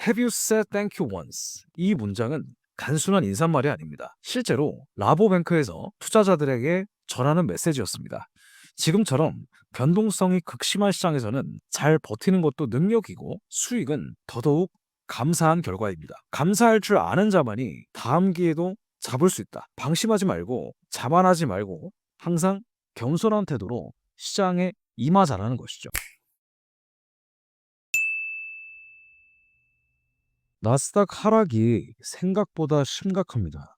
Have you said thank you once? 이 문장은 단순한 인사말이 아닙니다. 실제로 라보뱅크에서 투자자들에게 전하는 메시지였습니다. 지금처럼 변동성이 극심한 시장에서는 잘 버티는 것도 능력이고 수익은 더더욱 감사한 결과입니다. 감사할 줄 아는 자만이 다음 기회도 잡을 수 있다. 방심하지 말고 자만하지 말고 항상 겸손한 태도로 시장에 임하자라는 것이죠. 나스닥 하락이 생각보다 심각합니다.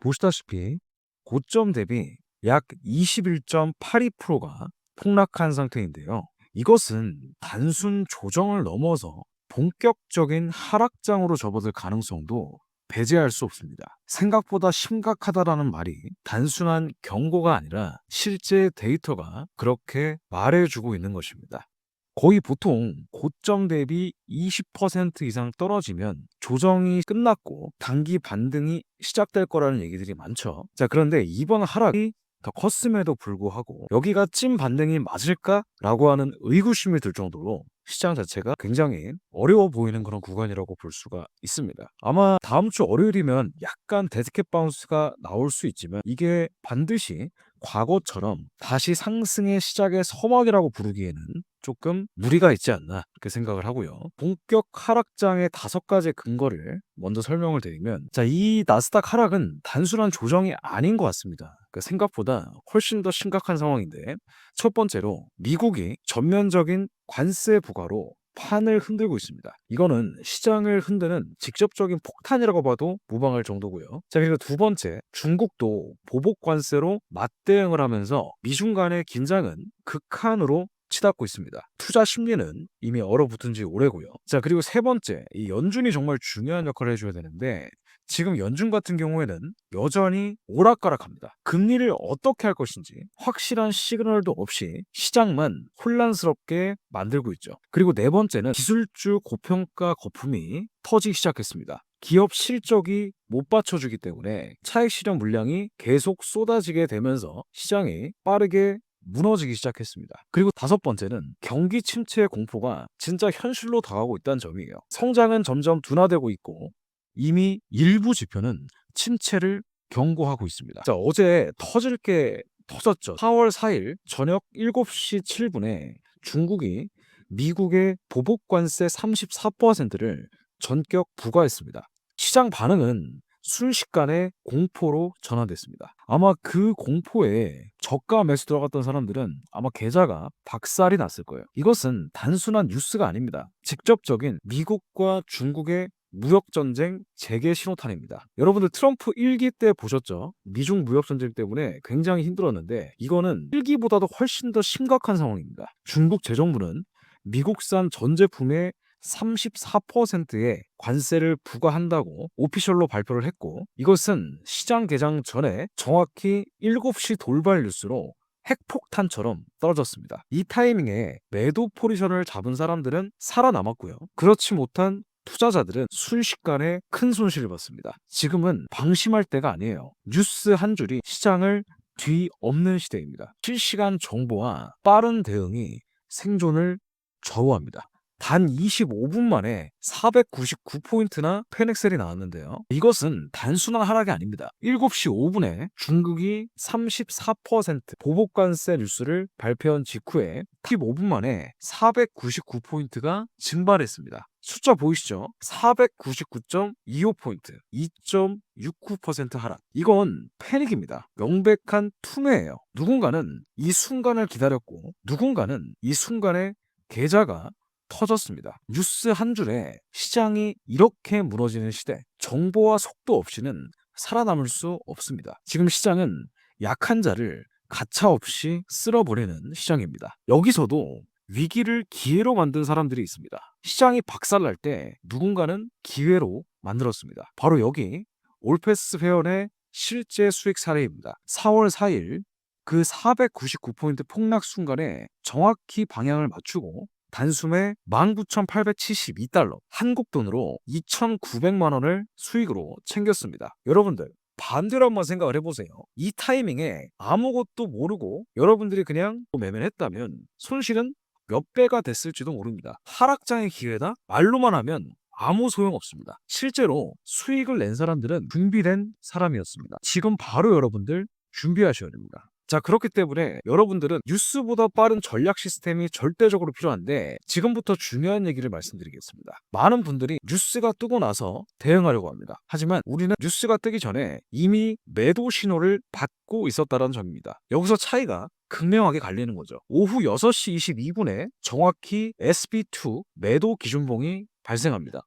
보시다시피 고점 대비 약 21.82%가 폭락한 상태인데요. 이것은 단순 조정을 넘어서 본격적인 하락장으로 접어들 가능성도 배제할 수 없습니다. 생각보다 심각하다라는 말이 단순한 경고가 아니라 실제 데이터가 그렇게 말해주고 있는 것입니다. 거의 보통 고점 대비 20% 이상 떨어지면 조정이 끝났고 단기 반등이 시작될 거라는 얘기들이 많죠. 자, 그런데 이번 하락이 더 컸음에도 불구하고 여기가 찐 반등이 맞을까라고 하는 의구심이 들 정도로 시장 자체가 굉장히 어려워 보이는 그런 구간이라고 볼 수가 있습니다. 아마 다음 주 월요일이면 약간 데드캣 바운스가 나올 수 있지만 이게 반드시 과거처럼 다시 상승의 시작의 서막이라고 부르기에는 조금 무리가 있지 않나 그렇게 생각을 하고요. 본격 하락장의 다섯 가지 근거를 먼저 설명을 드리면 자, 이 나스닥 하락은 단순한 조정이 아닌 것 같습니다. 그 생각보다 훨씬 더 심각한 상황인데 첫 번째로 미국이 전면적인 관세 부과로 판을 흔들고 있습니다. 이거는 시장을 흔드는 직접적인 폭탄이라고 봐도 무방할 정도고요. 자, 그리고 두 번째, 중국도 보복 관세로 맞대응을 하면서 미중 간의 긴장은 극한으로 치닫고 있습니다. 투자 심리는 이미 얼어붙은 지 오래고요. 자, 그리고 세 번째, 이 연준이 정말 중요한 역할을 해줘야 되는데 지금 연준 같은 경우에는 여전히 오락가락합니다. 금리를 어떻게 할 것인지 확실한 시그널도 없이 시장만 혼란스럽게 만들고 있죠. 그리고 네 번째는 기술주 고평가 거품이 터지기 시작했습니다. 기업 실적이 못 받쳐주기 때문에 차익 실현 물량이 계속 쏟아지게 되면서 시장이 빠르게 무너지기 시작했습니다. 그리고 다섯 번째는 경기 침체의 공포가 진짜 현실로 다가오고 있다는 점이에요. 성장은 점점 둔화되고 있고 이미 일부 지표는 침체를 경고하고 있습니다. 자, 어제 터질 게 터졌죠. 4월 4일 저녁 7시 7분에 중국이 미국의 보복 관세 34%를 전격 부과했습니다. 시장 반응은 순식간에 공포로 전환됐습니다. 아마 그 공포에 저가 매수 들어갔던 사람들은 아마 계좌가 박살이 났을 거예요. 이것은 단순한 뉴스가 아닙니다. 직접적인 미국과 중국의 무역 전쟁 재개 신호탄입니다. 여러분들 트럼프 1기 때 보셨죠? 미중 무역 전쟁 때문에 굉장히 힘들었는데 이거는 1기보다도 훨씬 더 심각한 상황입니다. 중국 재정부는 미국산 전 제품의 34%의 관세를 부과한다고 오피셜로 발표를 했고 이것은 시장 개장 전에 정확히 7시 돌발 뉴스로 핵폭탄처럼 떨어졌습니다. 이 타이밍에 매도 포지션을 잡은 사람들은 살아남았고요. 그렇지 못한 투자자들은 순식간에 큰 손실을 봤습니다. 지금은 방심할 때가 아니에요. 뉴스 한 줄이 시장을 뒤엎는 시대입니다. 실시간 정보와 빠른 대응이 생존을 좌우합니다. 단 25분 만에 499포인트나 페넥셀이 나왔는데요. 이것은 단순한 하락이 아닙니다. 7시 5분에 중국이 34% 보복관세 뉴스를 발표한 직후에 15분 만에 499포인트가 증발했습니다. 숫자 보이시죠? 499.25포인트, 2.69% 하락. 이건 패닉입니다. 명백한 투매예요. 누군가는 이 순간을 기다렸고, 누군가는 이 순간에 계좌가 터졌습니다. 뉴스 한 줄에 시장이 이렇게 무너지는 시대, 정보와 속도 없이는 살아남을 수 없습니다. 지금 시장은 약한 자를 가차없이 쓸어버리는 시장입니다. 여기서도 위기를 기회로 만든 사람들이 있습니다. 시장이 박살날 때 누군가는 기회로 만들었습니다. 바로 여기 올패스 회원의 실제 수익 사례입니다. 4월 4일 그 499포인트 폭락 순간에 정확히 방향을 맞추고 단숨에 19,872달러, 한국 돈으로 2,900만 원을 수익으로 챙겼습니다. 여러분들, 반대로 한번 생각을 해보세요. 이 타이밍에 아무것도 모르고 여러분들이 그냥 매매를 했다면 손실은 몇 배가 됐을지도 모릅니다. 하락장의 기회다? 말로만 하면 아무 소용 없습니다. 실제로 수익을 낸 사람들은 준비된 사람이었습니다. 지금 바로 여러분들 준비하셔야 됩니다. 자, 그렇기 때문에 여러분들은 뉴스보다 빠른 전략 시스템이 절대적으로 필요한데 지금부터 중요한 얘기를 말씀드리겠습니다. 많은 분들이 뉴스가 뜨고 나서 대응하려고 합니다. 하지만 우리는 뉴스가 뜨기 전에 이미 매도 신호를 받고 있었다는 점입니다. 여기서 차이가 극명하게 갈리는 거죠. 오후 6시 22분에 정확히 SB2 매도 기준봉이 발생합니다.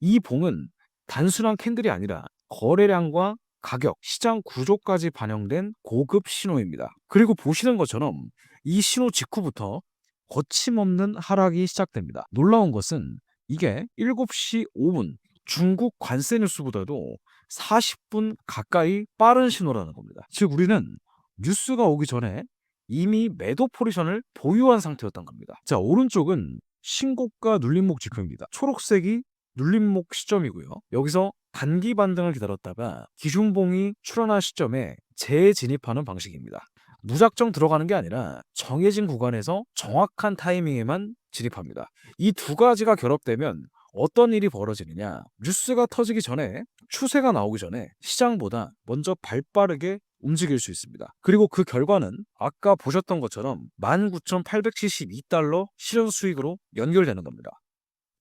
이 봉은 단순한 캔들이 아니라 거래량과 가격, 시장 구조까지 반영된 고급 신호입니다. 그리고 보시는 것처럼 이 신호 직후부터 거침없는 하락이 시작됩니다. 놀라운 것은 이게 7시 5분 중국 관세 뉴스보다도 40분 가까이 빠른 신호라는 겁니다. 즉 우리는 뉴스가 오기 전에 이미 매도 포지션을 보유한 상태였던 겁니다. 자, 오른쪽은 신고가 눌림목 지표입니다. 초록색이 눌림목 시점이고요. 여기서 단기 반등을 기다렸다가 기준봉이 출현한 시점에 재진입하는 방식입니다. 무작정 들어가는 게 아니라 정해진 구간에서 정확한 타이밍에만 진입합니다. 이 두 가지가 결합되면 어떤 일이 벌어지느냐? 뉴스가 터지기 전에 추세가 나오기 전에 시장보다 먼저 발 빠르게 움직일 수 있습니다. 그리고 그 결과는 아까 보셨던 것처럼 19,872달러 실현 수익으로 연결되는 겁니다.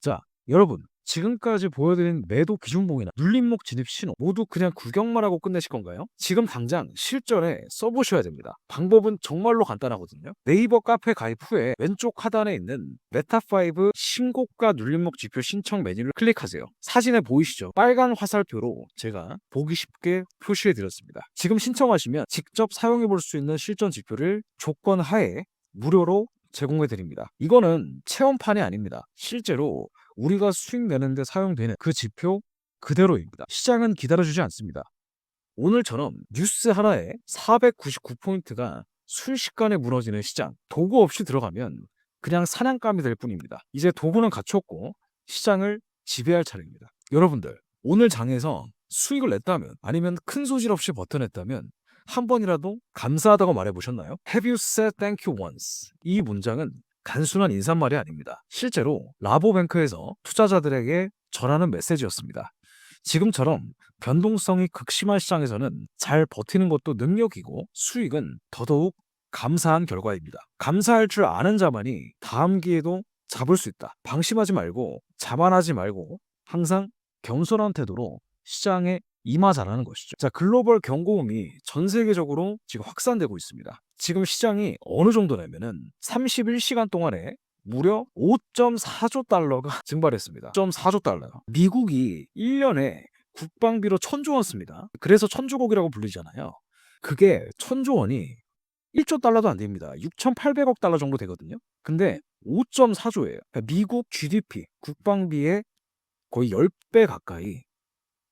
자, 여러분 지금까지 보여드린 매도 기준봉이나 눌림목 진입 신호 모두 그냥 구경만 하고 끝내실 건가요? 지금 당장 실전에 써보셔야 됩니다. 방법은 정말로 간단하거든요. 네이버 카페 가입 후에 왼쪽 하단에 있는 메타5 신고가 눌림목 지표 신청 메뉴를 클릭하세요. 사진에 보이시죠? 빨간 화살표로 제가 보기 쉽게 표시해 드렸습니다. 지금 신청하시면 직접 사용해 볼 수 있는 실전 지표를 조건 하에 무료로 제공해 드립니다. 이거는 체험판이 아닙니다. 실제로 우리가 수익 내는데 사용되는 그 지표 그대로입니다. 시장은 기다려주지 않습니다. 오늘처럼 뉴스 하나에 499포인트가 순식간에 무너지는 시장, 도구 없이 들어가면 그냥 사냥감이 될 뿐입니다. 이제 도구는 갖췄고 시장을 지배할 차례입니다. 여러분들, 오늘 장에서 수익을 냈다면 아니면 큰 소질 없이 버텨냈다면 한 번이라도 감사하다고 말해보셨나요? Have you said thank you once? 이 문장은 단순한 인사말이 아닙니다. 실제로 라보뱅크에서 투자자들에게 전하는 메시지였습니다. 지금처럼 변동성이 극심한 시장에서는 잘 버티는 것도 능력이고 수익은 더더욱 감사한 결과입니다. 감사할 줄 아는 자만이 다음 기회도 잡을 수 있다. 방심하지 말고 자만하지 말고 항상 겸손한 태도로 시장에 임하자라는 것이죠. 자, 글로벌 경고음이 전 세계적으로 지금 확산되고 있습니다. 지금 시장이 어느 정도냐면은 31시간 동안에 무려 5.4조 달러가 증발했습니다. 5.4조 달러. 미국이 1년에 국방비로 천조 원 씁니다. 그래서 천조국이라고 불리잖아요. 그게 천조 원이 1조 달러도 안 됩니다. 6,800억 달러 정도 되거든요. 근데 5.4조예요. 그러니까 미국 GDP, 국방비의 거의 10배 가까이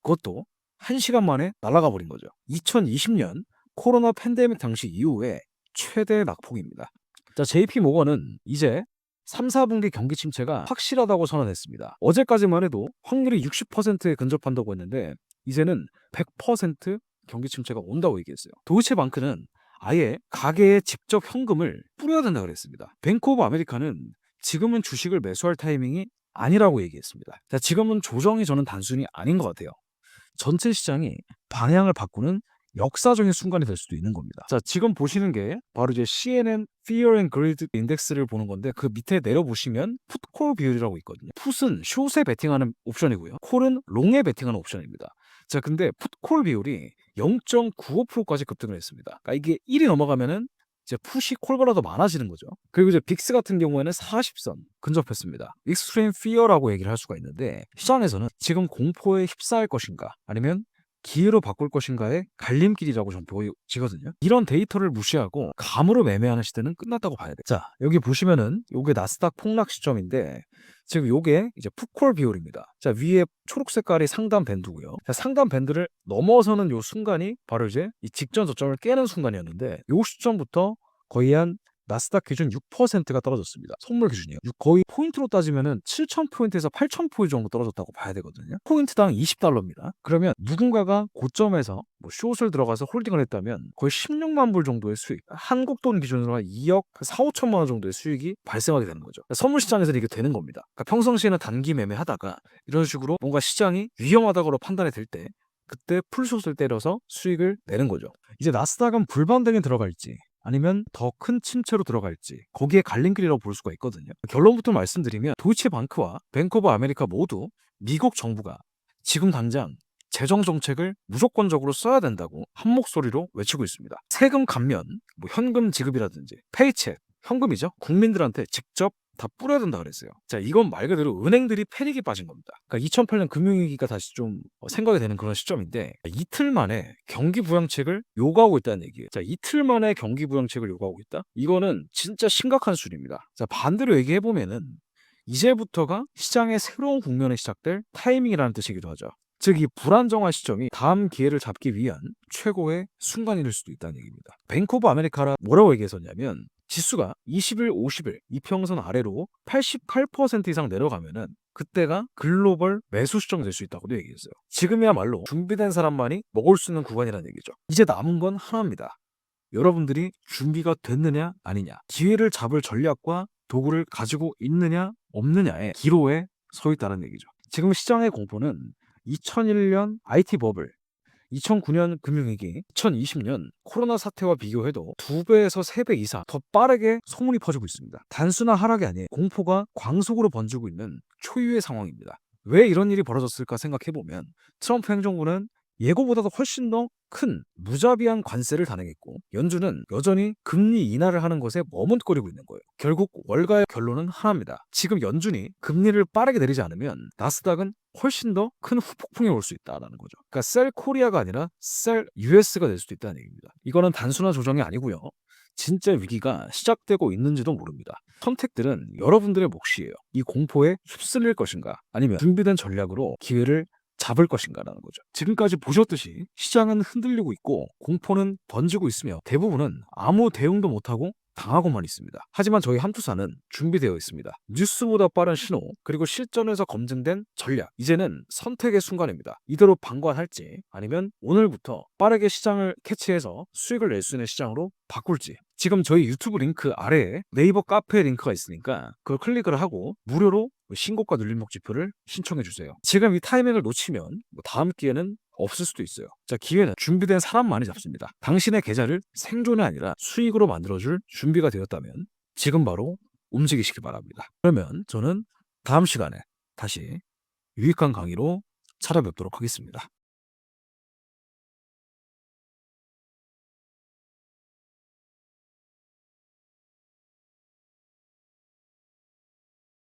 그것도 1시간 만에 날아가 버린 거죠. 2020년 코로나 팬데믹 당시 이후에 최대 낙폭입니다. 자, JP 모건은 이제 3, 4분기 경기 침체가 확실하다고 선언했습니다. 어제까지만 해도 확률이 60%에 근접한다고 했는데 이제는 100% 경기 침체가 온다고 얘기했어요. 도이체방크는 아예 가게에 직접 현금을 뿌려야 된다고 그랬습니다. 뱅크 오브 아메리카는 지금은 주식을 매수할 타이밍이 아니라고 얘기했습니다. 자, 지금은 조정이 저는 단순히 아닌 것 같아요. 전체 시장이 방향을 바꾸는 역사적인 순간이 될 수도 있는 겁니다. 자, 지금 보시는 게 바로 이제 CNN Fear and Greed 인덱스를 보는 건데 그 밑에 내려 보시면 풋콜 비율이라고 있거든요. 풋은 숏에 베팅하는 옵션이고요. 콜은 롱에 베팅하는 옵션입니다. 자, 근데 풋콜 비율이 0.95%까지 급등을 했습니다. 그러니까 이게 1이 넘어가면은 이제 푸시 콜보다 더 많아지는 거죠. 그리고 이제 빅스 같은 경우에는 40선 근접했습니다. 익스트림 피어라고 얘기를 할 수가 있는데 시장에서는 지금 공포에 휩싸일 것인가 아니면 기회로 바꿀 것인가의 갈림길이라고 좀 보여지거든요. 이런 데이터를 무시하고 감으로 매매하는 시대는 끝났다고 봐야 돼. 자, 여기 보시면은 요게 나스닥 폭락 시점인데 지금 요게 이제 풋콜 비율입니다. 자, 위에 초록 색깔이 상단 밴드고요. 자, 상단 밴드를 넘어서는 요 순간이 바로 이제 이 직전 저점을 깨는 순간이었는데 요 시점부터 거의 한 나스닥 기준 6%가 떨어졌습니다. 선물 기준이요. 육- 거의 포인트로 따지면은 7,000포인트에서 8,000포인트 정도 떨어졌다고 봐야 되거든요. 포인트당 20달러입니다. 그러면 누군가가 고점에서 뭐 숏을 들어가서 홀딩을 했다면 거의 16만 불 정도의 수익, 한국 돈 기준으로 한 2억 4, 5천만 원 정도의 수익이 발생하게 되는 거죠. 그러니까 선물 시장에서는 이게 되는 겁니다. 그러니까 평상시에는 단기 매매하다가 이런 식으로 뭔가 시장이 위험하다고 판단이 될 때 그때 풀숏을 때려서 수익을 내는 거죠. 이제 나스닥은 불반등에 들어갈지 아니면 더 큰 침체로 들어갈지 거기에 갈림길이라고 볼 수가 있거든요. 결론부터 말씀드리면 도이체방크와 오브 아메리카 모두 미국 정부가 지금 당장 재정 정책을 무조건적으로 써야 된다고 한 목소리로 외치고 있습니다. 세금 감면, 뭐 현금 지급이라든지 페이책, 현금이죠. 국민들한테 직접 다 뿌려야 된다 그랬어요. 자, 이건 말 그대로 은행들이 패닉에 빠진 겁니다. 그러니까 2008년 금융위기가 다시 좀 어, 생각이 되는 그런 시점인데 이틀 만에 경기 부양책을 요구하고 있다는 얘기예요. 자, 이틀 만에 경기 부양책을 요구하고 있다? 이거는 진짜 심각한 수준입니다. 자, 반대로 얘기해 보면은 이제부터가 시장의 새로운 국면이 시작될 타이밍이라는 뜻이기도 하죠. 즉, 이 불안정한 시점이 다음 기회를 잡기 위한 최고의 순간일 수도 있다는 얘기입니다. 뱅크 오브 아메리카라 뭐라고 얘기했었냐면 지수가 20일, 50일 이평선 아래로 88% 이상 내려가면은 그때가 글로벌 매수 시점 될수 있다고도 얘기했어요. 지금이야말로 준비된 사람만이 먹을 수 있는 구간이라는 얘기죠. 이제 남은 건 하나입니다. 여러분들이 준비가 됐느냐 아니냐 기회를 잡을 전략과 도구를 가지고 있느냐 없느냐의 기로에 서 있다는 얘기죠. 지금 시장의 공포는 2001년 IT 버블, 2009년 금융위기, 2020년 코로나 사태와 비교해도 두 배에서 세배 이상 더 빠르게 소문이 퍼지고 있습니다. 단순한 하락이 아닌 공포가 광속으로 번지고 있는 초유의 상황입니다. 왜 이런 일이 벌어졌을까 생각해 보면 트럼프 행정부는 예고보다도 훨씬 더 큰 무자비한 관세를 단행했고 연준은 여전히 금리 인하를 하는 것에 머뭇거리고 있는 거예요. 결국 월가의 결론은 하나입니다. 지금 연준이 금리를 빠르게 내리지 않으면 나스닥은 훨씬 더 큰 후폭풍이 올 수 있다라는 거죠. 그러니까 셀 코리아가 아니라 셀 US가 될 수도 있다는 얘기입니다. 이거는 단순한 조정이 아니고요. 진짜 위기가 시작되고 있는지도 모릅니다. 선택들은 여러분들의 몫이에요. 이 공포에 휩쓸릴 것인가 아니면 준비된 전략으로 기회를 잡을 것인가라는 거죠. 지금까지 보셨듯이 시장은 흔들리고 있고 공포는 번지고 있으며 대부분은 아무 대응도 못하고 당하고만 있습니다. 하지만 저희 한투사는 준비되어 있습니다. 뉴스보다 빠른 신호, 그리고 실전에서 검증된 전략. 이제는 선택의 순간입니다. 이대로 방관할지 아니면 오늘부터 빠르게 시장을 캐치해서 수익을 낼 수 있는 시장으로 바꿀지. 지금 저희 유튜브 링크 아래에 네이버 카페 링크가 있으니까 그걸 클릭을 하고 무료로 신고가 눌림목 지표를 신청해 주세요. 지금 이 타이밍을 놓치면 뭐 다음 기회는 없을 수도 있어요. 자, 기회는 준비된 사람만이 잡습니다. 당신의 계좌를 생존이 아니라 수익으로 만들어줄 준비가 되었다면 지금 바로 움직이시기 바랍니다. 그러면 저는 다음 시간에 다시 유익한 강의로 찾아뵙도록 하겠습니다.